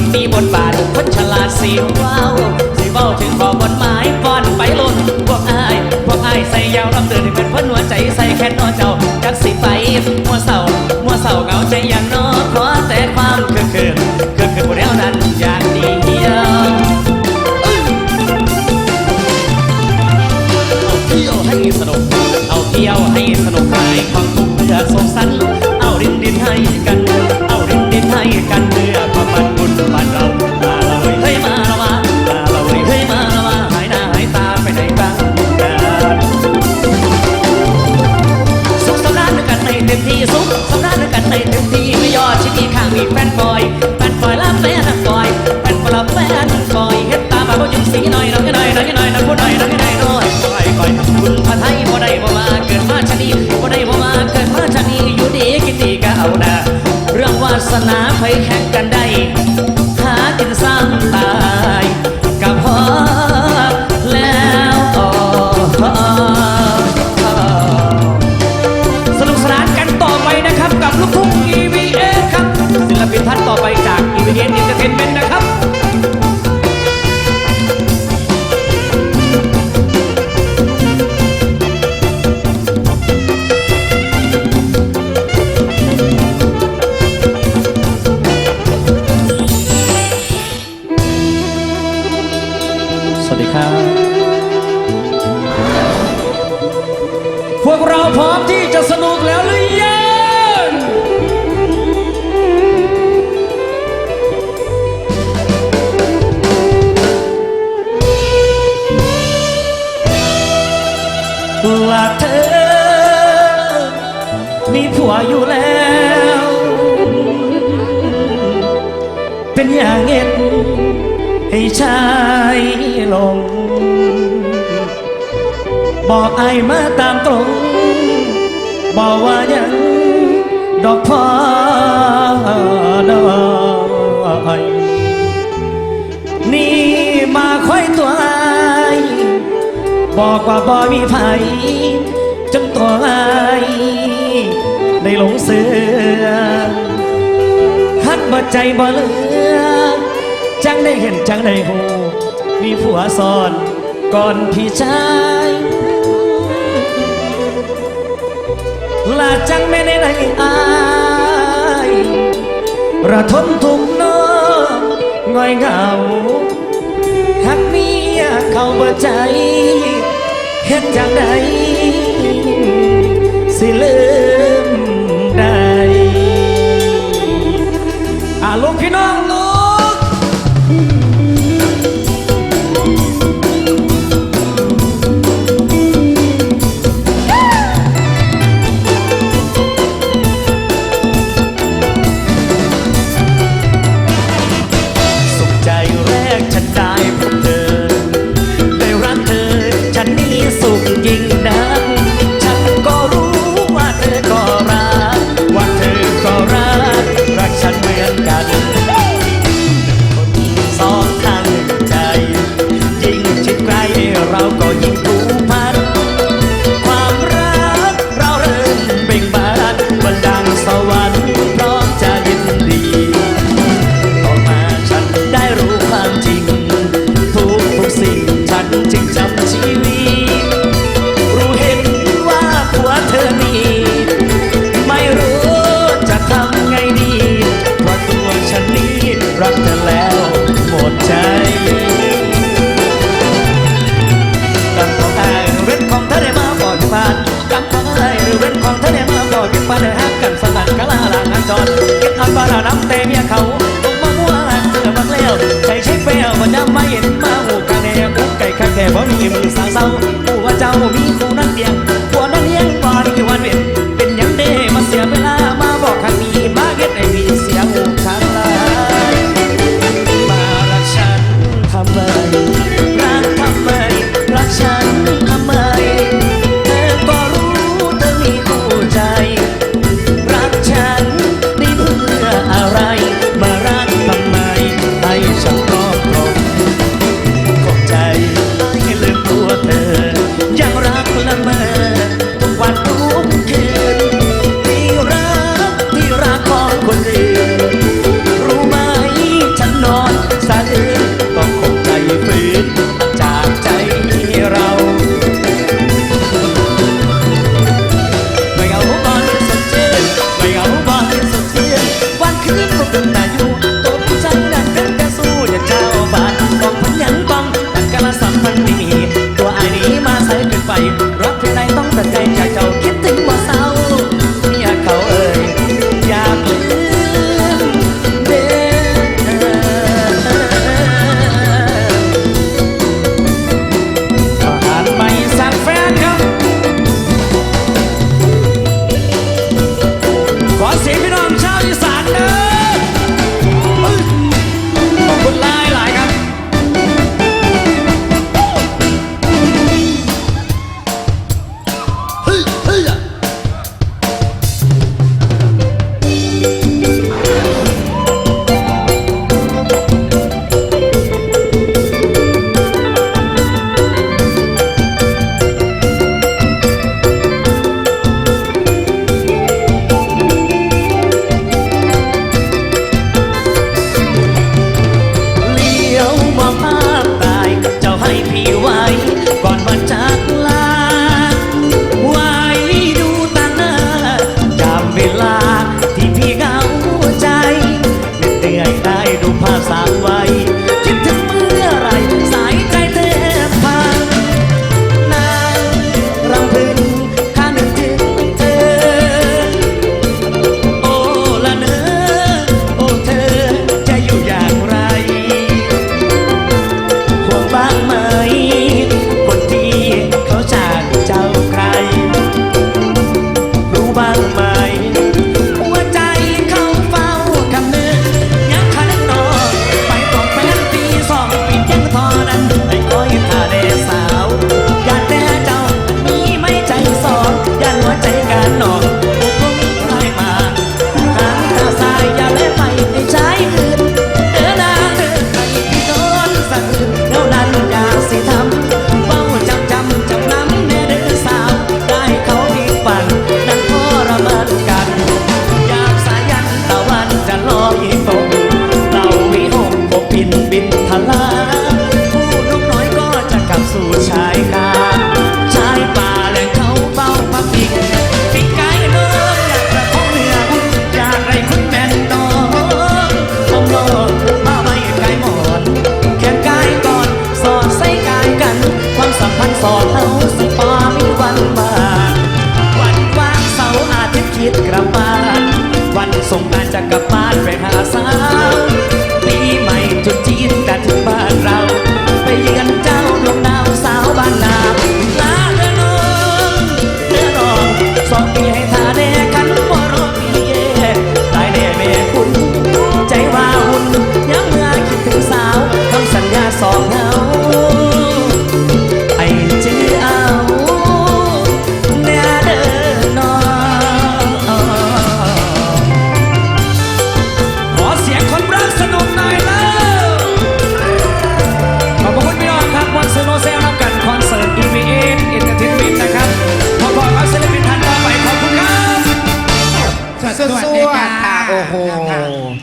มมีบทบาทคนฉลาดสีว้าวสีเบ้าถึงบอกบทหมายป้อนไปล้นพวกอายพวกอายใส่ยาวลำบเดินให้เป็นพ้นหัวใจใส่แค่นอเจ้าจักสิไปมัวเศร้ามัวเศร้าเหงาใจยังนอขอแต่ความเคืองเคือเคืองเคืองแล้วนั้นอย่างเดียวเอาเที่ยวให้สนุกเอาเที่ยวให้สนุกคลายควา quake พวกเราพร้อมที่จะสนุกแล้วหรือยังลาเธอ มีผัวอยู่แล้ว เป็นอย่างเงินให้ชายลง บอกไอมาตามตรง บอกว่ายังดอกพอน้อยนี่มาค่อยตัวไอบอกว่าบ่มีไผจังตัวไอได้หลงเสือฮักบ่ใจบ่เลือจังได้เห็นจังได้หูมีผัวซ่อน ก่อนพี่ชายลาจังแม่ในในอายระทมทุกน้อง่อยเหงาหักเมียเข้าบ่ใจเฮ็ดจังใดสิลืมได้อาลูกพี่น้อง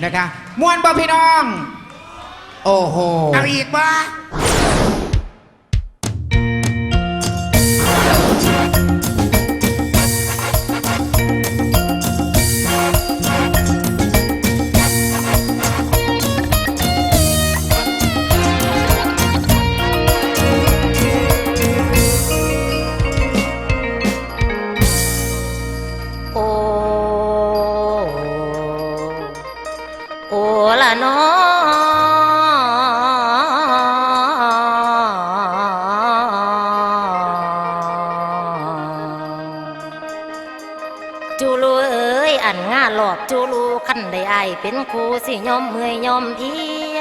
นะคะมวนบ่พี่น้อง โอ้โห เอาอีกบ่ ได้เป็นครูสิยอมเมื่อยยอมเพีย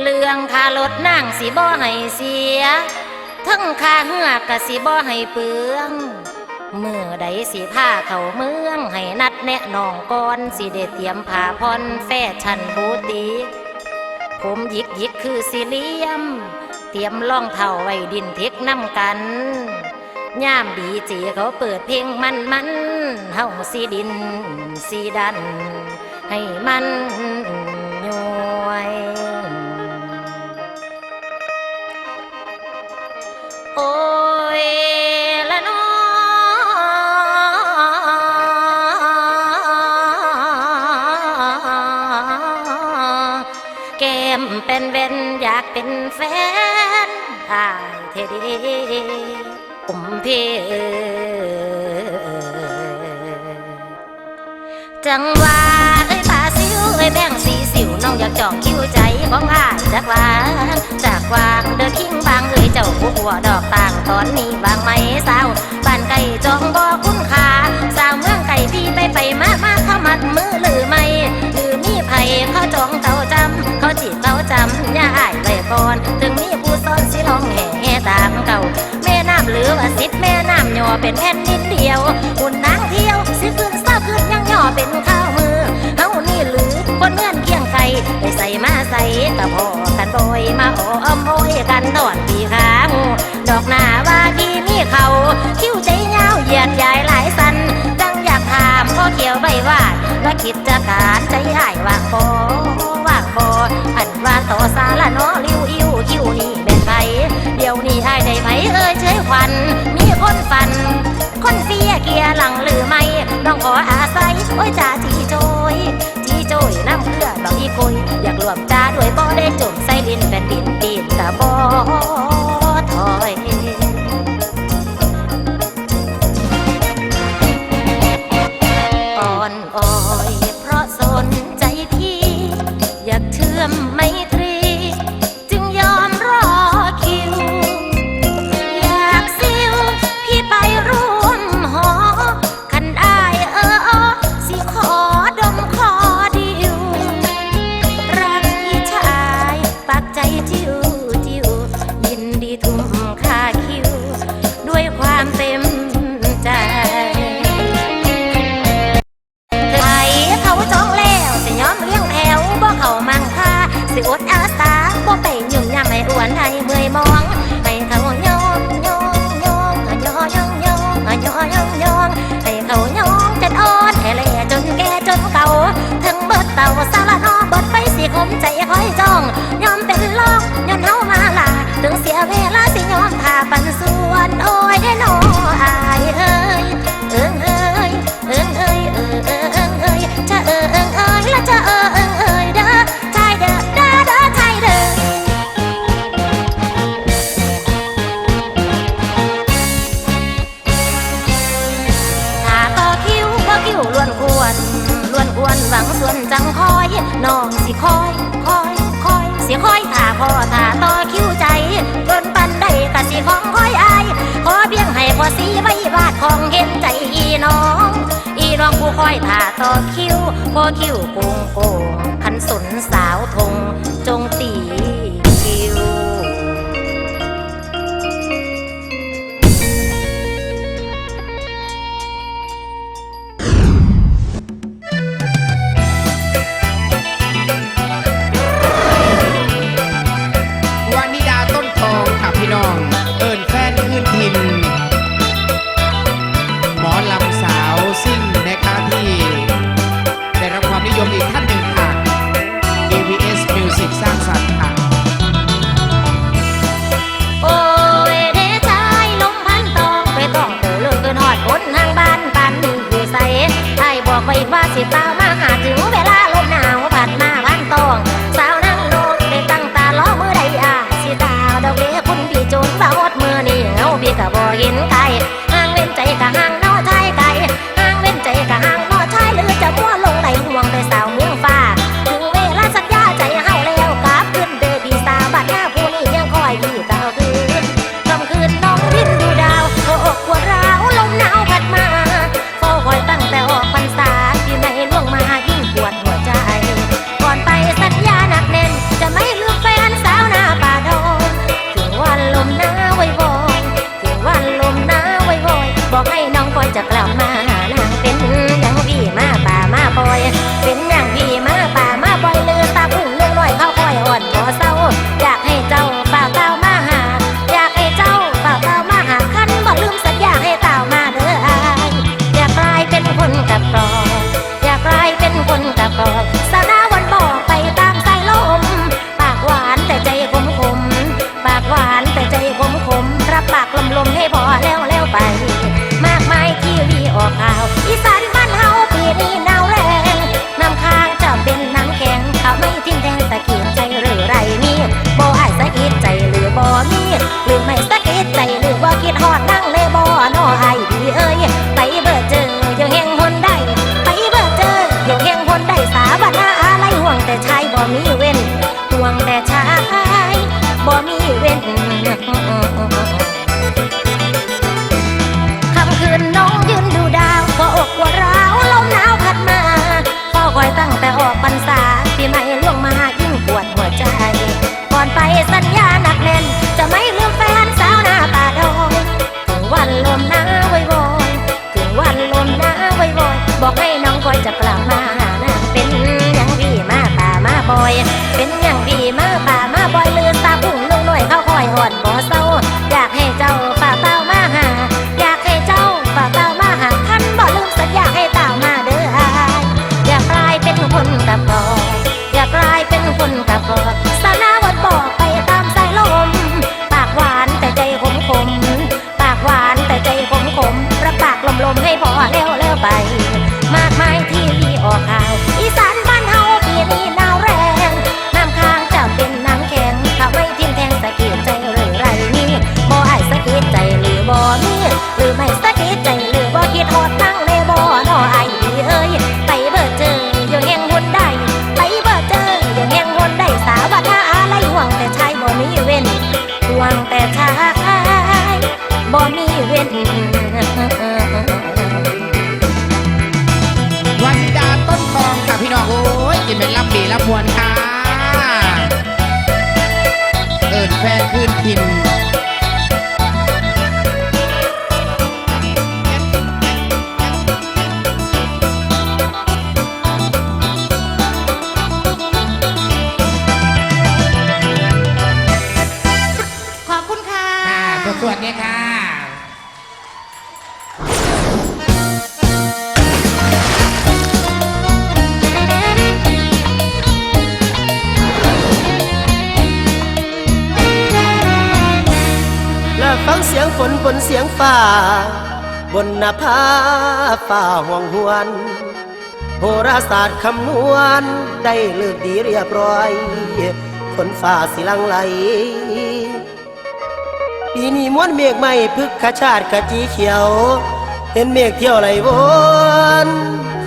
เรื่องคารถนั่งสิบ่อให้เสีย ทั้งคาเหือกกะสิบ่อให้เปลืองเมื่อใดสิพาเขาเมือง ให้นัดแนะนองก่อนสิได้เตรียมผ้าพรแฟชั่นบูติกผมยิกยิกคือสิเหลียม เตรียมล่องเท่าไว้ดินเทคน้ำกันย่ามดีเจเขาเปิดเพลงมันมันเฮาสีดินสีดัน ให้มันย้วยโอ้ยละน้อแก้มเป็นเวนอยากเป็นแฟนอายเทดีผมเพจังหว่า ของอายจากวางจากวางเดินคิงบางเอ้ยเจ้าผู้หัวดอกต่างตอนนี้บางไหมสาวบ้านไก่จองบ่คุ้นค่าสาวเมืองไก่พี่ไปไปมามาเข้ามัดมือหรือไม่หรือมีไผเขาจองเขาจำเขาจีบเขาจำย่าอายไว้ก่อน ถึงมีผู้ซ้อนสิลองแห่ตามเก่าแม่น้ำหลือว่าสิทธิ์แม่น้ำยอเป็นแผ่นดินเดียวหุ่นนาง ส่มาใส่กะพอกันบ่อยมาโออมโอยกันนอนปีขาหูดอกหน้าว่าที่มีเขาคิ้วใจยาวเหยียดยายหลายสันจังอยากถามพ่อเขียวใบวาดว่าคิดจะการใจหาย ได้จมใส่ดินแผ่นดินปีนกะบอก เวลาสิยอมพาปันส่วนโอ้ยน้ออายเอ้ยเอิงเอ้ยเอิงเอ้ยเออเออเอิงเอ้ยจะเออเอิงเอ้ยและจะเออเอิงเอ้ยเด้อชายเด้อเด้อเด้อชายเด้อถ้าต่อคิวก็คิวล้วนควรล้วนควรหวังส่วนจังคอยน้องสิคอยคอยคอยเสิคอยถ้าพอ สีให้พอสีไว้วาดของเห็นใจอีน้อง อีน้องผู้คอยถ่าต่อคิวพอคิวโกงโกงขันสนสาวทงจงตีคิว ทิ้งแดงตะเกียงใจหรือไรมีบ่อายสะอิดใจหรือบ่มีหรือไม่สะอิดใจหรือบ่คิดหอดนั่งเลยบ่นออาดีเอ้ยไปเบิดเจอยังเฮงหนได้ไปเบิดเจอยังเฮงหนได้สาบานาอะไรห่วงแต่ชายบ่มีเว้นห่วงแต่ชายบ่มีเว้นคำคืนน้องยืนดูดาวพออกว่าร้าวลมหนาวพัดมาพ่อคอยตั้งแต่ออกพรรษา ปีใหม่ล่วงมายิ่ง งเสียงฝนบนเสียงฟ้าบนหน้าผาฟ้าห่วงหวนโหราศาสตร์คำนวณได้เลิกดีเรียบร้อยฝนฟ้าสิลังไหลปีนี้ม้วนเมฆไม่พึกขชาติขจีเขียว เห็นเมฆเที่ยวไหลวน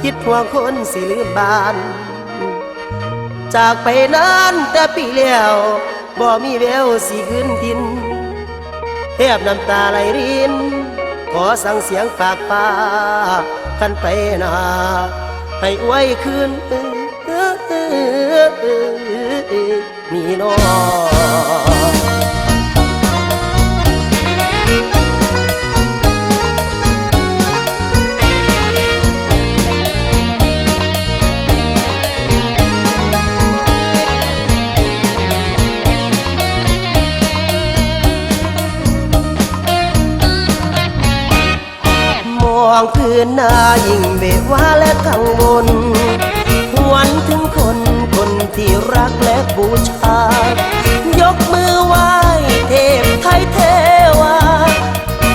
คิดห่วงคนสิลืมบ้าน จากไปนานแต่ปีแล้วบ่มีแววสิคืนดิน แทบน้ำตาไหลริน ขอสั่งเสียงฝากป้าขันไปนาให้อวยคืนมีน้อง พื้นหน้ายิ่งเบว่าและกังวลหวนถึงคนคนที่รักและบูชา ยกมือไหว้เทพไทยเทวา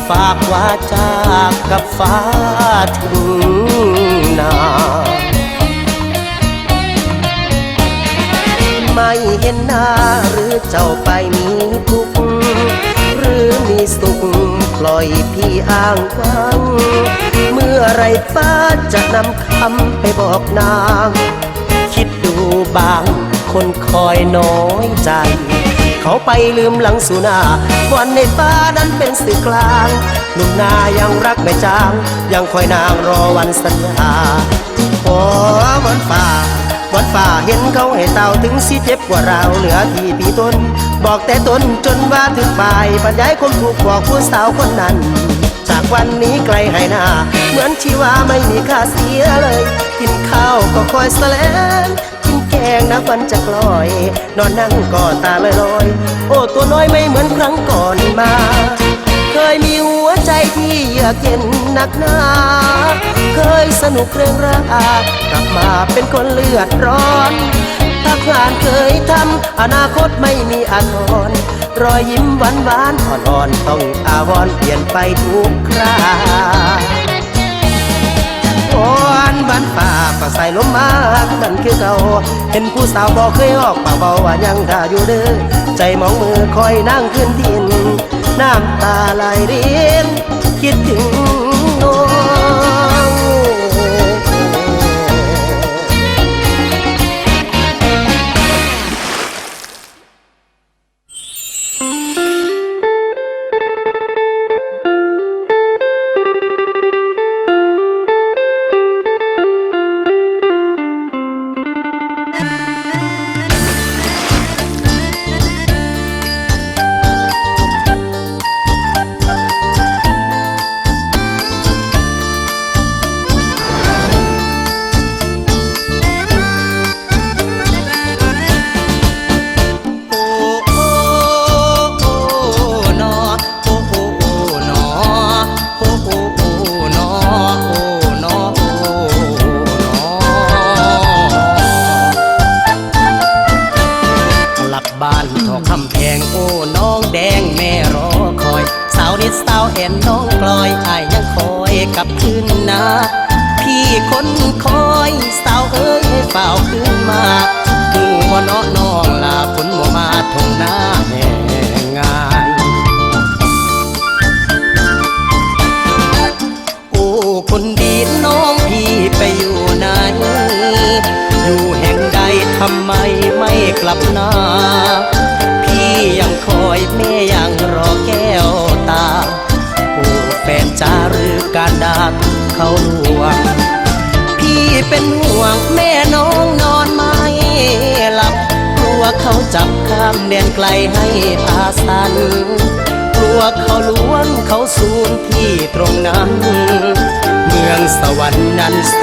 ฝากวาจากับฟ้าถึงนาไม่เห็นหน้าหรือเจ้าไปมีทุกข์หรือมีสุขปล่อยพี่อ้างว้าง เมื่อไรฟ้าจะนำคำไปบอกนาง คิดดูบางคนคอยน้อยใจ เขาไปลืมหลังสุนาวันในฟ้านั้นเป็นสื่อกลางหนุ่มนายังรักไม่จาง ยังคอยนางรอวันสัญญาขอวันฝ่าวันฝ่าเห็นเขาให้เต่าถึงสิเจ็บกว่าเราเหลือที่พี่ตนบอกแต่ตนจนว่าถึงบ่ายบรรยายคนถูกบอกผู้สาวคนนั้นากวันนี้ไกลให้หน้า เหมือนชีวาไม่มีค่าเสียเลย กินข้าวก็คอยแสลงกินแกงนะฟันจะกลอย นอนนั่งก็ตาลอยลอย โอ้ตัวน้อยไม่เหมือนครั้งก่อนมา เคยมีหัวใจที่เยือกเย็นหนักหนา เคยสนุกเรื่องรากกลับมาเป็นคนเลือดร้อนถ้างานเคยทำอนาคตไม่มีอาทร รอยยิ้มหวานหวานๆอ่อนต้องอาวร์เปลี่ยนไปทุกคราอ่อนบันานฝ่าก็ใส่ลมมากันคือเก่าเห็นผู้สาวบอกเคยออกปากเบาว่ายังท่าอยู่เด้อใจมองมือคอยนั่งขึ้นดิน น้ำตาไหลรินคิดถึงโน เขาจับข้ามแดนไกลให้อาสันกลัวเขาล้วงเขาสูญที่ตรงนั้น เมืองสวรรค์นั้นใส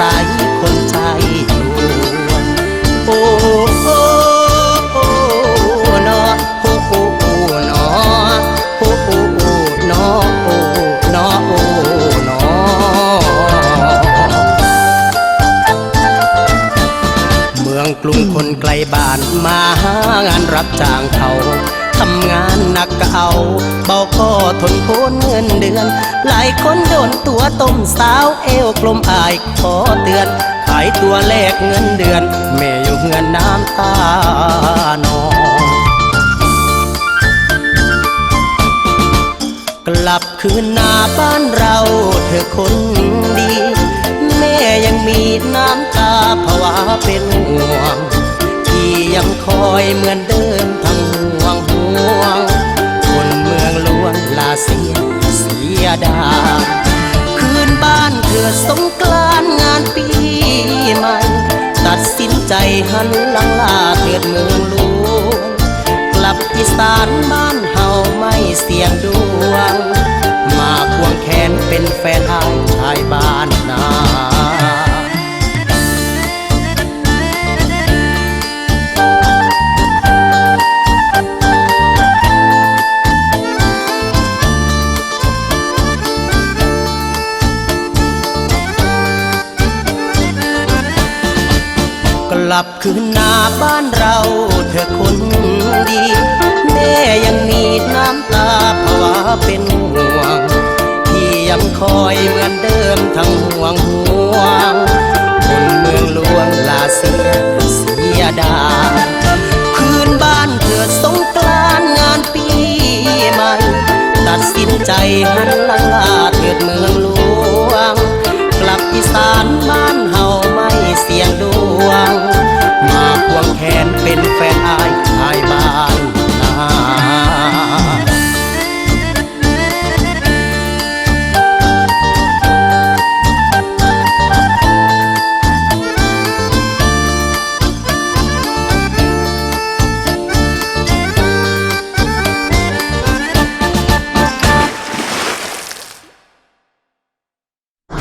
คนใจลวงโอ้ กรุงคนไกลบ้านมาหางานรับจ้างเขาทำงานหนักก็เอา เบาก็ทนโคนเงินเดือน หลายคนโดนตัวต้มสาวเอวกลมอายขอเตือน ขายตัวแลกเงินเดือน แม่อยู่เงินน้ำตานองกลับคืนหน้าบ้านเราเธอคนดี แม่ยังมีน้ำตาภาวะเป็น ห่วง ที่ยังคอยเหมือนเดิมทั้งห่วงห่วง คนเมืองล้วนลาเสียเสียดา คืนบ้านเธอสงกรานงานปีใหม่ ตัดสินใจหันหลังลาเถิดเมืองหลวงกลับอีสานบ้านเฮาไม่เสียงดวง มาควงแขนเป็นแฟนอายชายบ้านนา ลับคืนหน้าบ้านเราเธอคนดี แม่ยังมีน้ำตาภาวะเป็นห่วงที่ยังคอยเหมือนเดิมทั้งห่วงห่วงคนเมืองหลวงลาเสียเสียดา คืนบ้านเธอสงกรานงานปีใหม่ ตัดสินใจหันหลังลาเถิดเมืองหลวง กลับอีสานบ้านเฮา เสียงดวง มาควงแขนเป็นแฟนอาย